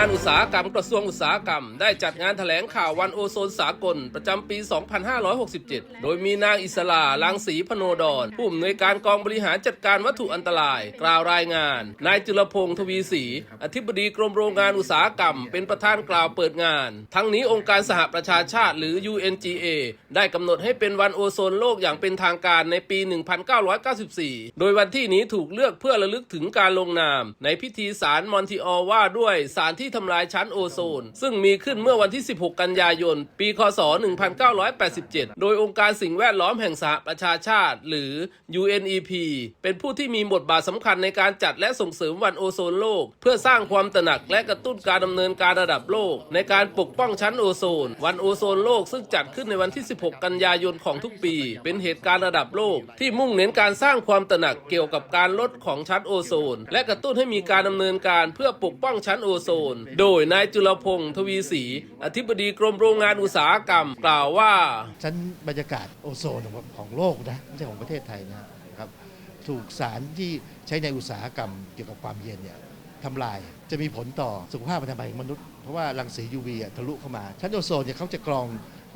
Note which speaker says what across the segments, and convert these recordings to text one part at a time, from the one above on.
Speaker 1: านอุตสาหกรรมกระทรวงอุตสาหกรรม ได้จัดงานแถลงข่าววันโอโซนสากล ประจำปี 2567 โดยมีนางอิสลาลังสีพโนดรผู้อำนวยการกองบริหารจัดการวัตถุอันตราย กล่าวรายงาน นายจุลพงศ์ทวีศรีอธิบดีกรมโรงงานอุตสาหกรรม เป็นประธานกล่าวเปิดงาน ทั้งนี้องค์การสหประชาชาติหรือ UNGA ได้กำหนดให้เป็นวันโอโซนโลกอย่างเป็นทางการในปี 1994 โดยวันที่นี้ถูกเลือกเพื่อระลึกถึงการลงนาม ในพิธีสารมอนทิออว่าด้วยสารที่ทำลายชั้นโอโซน ซึ่งมีขึ้นเมื่อวันที่ 16 กันยายน ปีคศ 1987 โดยองค์การสิ่งแวดล้อมแห่งสหประชาชาติ หรือ UNEP เป็นผู้ที่มีบทบาทสำคัญในการจัดและส่งเสริมวันโอโซนโลก เพื่อสร้างความตระหนักและกระตุ้นการดำเนินการระดับโลก ในการปกป้องชั้นโอโซน วันโอโซนโลกซึ่งจัดขึ้นในวันที่ 16 กันยายนของทุกปี เป็นเหตุการณ์ระดับโลก ที่มุ่งเน้นการสร้างความตระหนักเกี่ยวกับการลดของชั้นโอโซน และกระตุ้นให้มีการดำเนินการเพื่อปกป้องชั้นโอโซนโดยนายจุลพงศ์ทวีศรีอธิบดีกรมโรงงานอุตสาหกรรม กล่าวว่า
Speaker 2: ชั้นบรรยากาศโอโซนของของโลกนะไม่ใช่ของประเทศไทยนะครับถูกสารที่ใช้ในอุตสาหกรรมเกี่ยวกับความเย็นเนี่ยทำลายจะมีผลต่อสุขภาพอนามัยของมนุษย์ เพราะว่ารังสี UV ทะลุเข้ามา ชั้นโอโซนเนี่ยเขาจะกรอง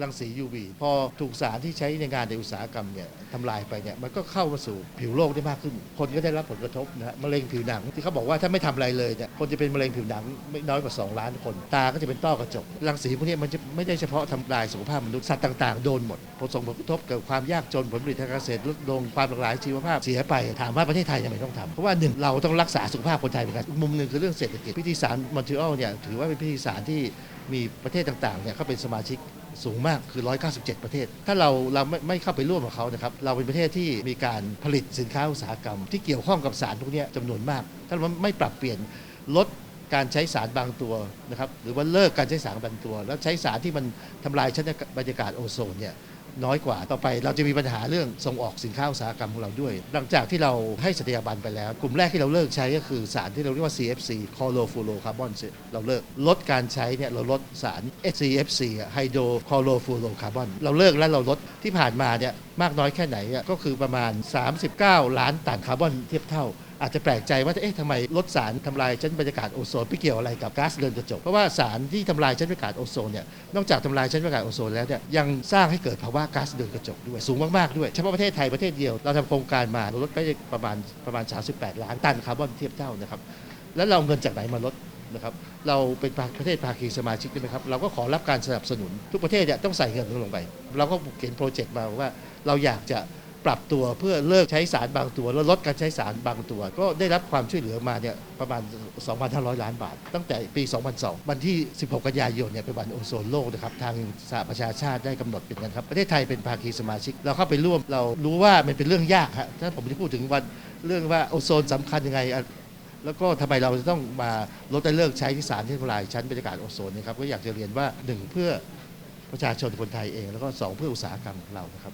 Speaker 2: รังสี UV พอถูกสารที่ใช้ในงานในอุตสาหกรรมเนี่ยทำลายไปเนี่ยมันก็เข้ามาสู่ผิวโลกได้มากขึ้น คนก็ได้รับผลกระทบนะฮะมะเร็งผิวหนังที่เขาบอกว่าถ้าไม่ทำอะไรเลยเนี่ยคนจะเป็นมะเร็งผิวหนังไม่น้อยกว่า 2 ล้านคน ตาก็จะเป็นต้อกระจก รังสีพวกนี้มันจะไม่ได้เฉพาะทำลายสุขภาพมนุษย์สัตว์ต่างๆ โดนหมดผลส่งผลกระทบเกิดความยากจนผลผลิตทางเกษตรลดลงความหลากหลายชีวภาพเสียไปถามว่าประเทศไทยทำไมต้องทำเพราะว่าหนึ่งเราต้องรักษาสุขภาพคนไทยเหมือนกันมุมหนึ่งคือเรื่องเศรษฐกิจพิธีสารมอนทรีออลเนี่ยถือว่าเป็นพิธีสารที่มีประเทศต่างๆเนี่ยเข้าเป็นสมาชิกสูงมากคือ 197 ประเทศ ถ้าเราเราไม่ไม่เข้าไปร่วมกับเขานะครับ เราเป็นประเทศที่มีการผลิตสินค้าอุตสาหกรรม ที่เกี่ยวข้องกับสารพวกเนี้ยจำนวนมาก ถ้าเราไม่ปรับเปลี่ยนลดการใช้สารบางตัวนะครับ หรือว่าเลิกการใช้สารบางตัว แล้วใช้สารที่มันทำลายชั้นบรรยากาศโอโซนเนี่ย น้อยกว่าต่อไป เราจะมีปัญหาเรื่องส่งออกสินค้าอุตสาหกรรมของเราด้วย หลังจากที่เราให้สัตยาบันไปแล้ว กลุ่มแรกที่เราเลิกใช้ก็คือสารที่เราเรียกว่า CFC chlorofluorocarbon เราเลิกลดการใช้เนี่ยเราลดสาร CFC hydrochlorofluorocarbon เราเลิกและเราลดที่ผ่านมาเนี่ยมากน้อยแค่ไหนก็คือประมาณ 39 ล้านตันคาร์บอนเทียบเท่า อาจจะแปลกใจว่าเอ๊ะทำไมลดสารทำลายชั้นบรรยากาศโอโซนไปเกี่ยวอะไรกับก๊าซเรือนกระจกเพราะว่าสารที่ทำลายชั้นบรรยากาศโอโซนเนี่ยนอกจากทำลายชั้นบรรยากาศโอโซนแล้วเนี่ยยังสร้างให้เกิดภาวะก๊าซเรือนกระจกด้วยสูงมากๆด้วยเฉพาะประเทศไทยประเทศเดียวเราทำโครงการมาเราลดไปประมาณประมาณ 38 ล้านตันคาร์บอนเทียบเท่านะครับแล้วเราเอาเงินจากไหนมาลดนะครับเราเป็นประเทศภาคีสมาชิกใช่ไหมครับเราก็ขอรับการสนับสนุนทุกประเทศเนี่ยต้องใส่เงินลงไป เราก็เขียนโปรเจกต์มาว่าเราอยากจะ ปรับตัวเพื่อเลิกใช้สารบางตัว แล้วลดการใช้สารบางตัว ก็ได้รับความช่วยเหลือมาเนี่ยประมาณ 2,500 ล้านบาท ตั้งแต่ปี 2002 วันที่ 16 กันยายนเนี่ยเป็นวันโอโซนโลกนะครับทางสหประชาชาติได้กำหนดเป็นกันครับประเทศไทยเป็นภาคีสมาชิก เราเข้าไปร่วมเรารู้ว่ามันเป็นเรื่องยากฮะถ้าผมจะพูดถึงวันเรื่องว่าโอโซนสำคัญยังไงแล้วก็ทำไมเราจะต้องมาลดได้เลิกใช้ที่สารที่ทำลายชั้นบรรยากาศโอโซนนะครับก็อยากจะเรียนว่าหนึ่งเพื่อ ประชาชนคนไทยเอง แล้วก็สองเพื่ออุตสาหกรรมของเรานะครับ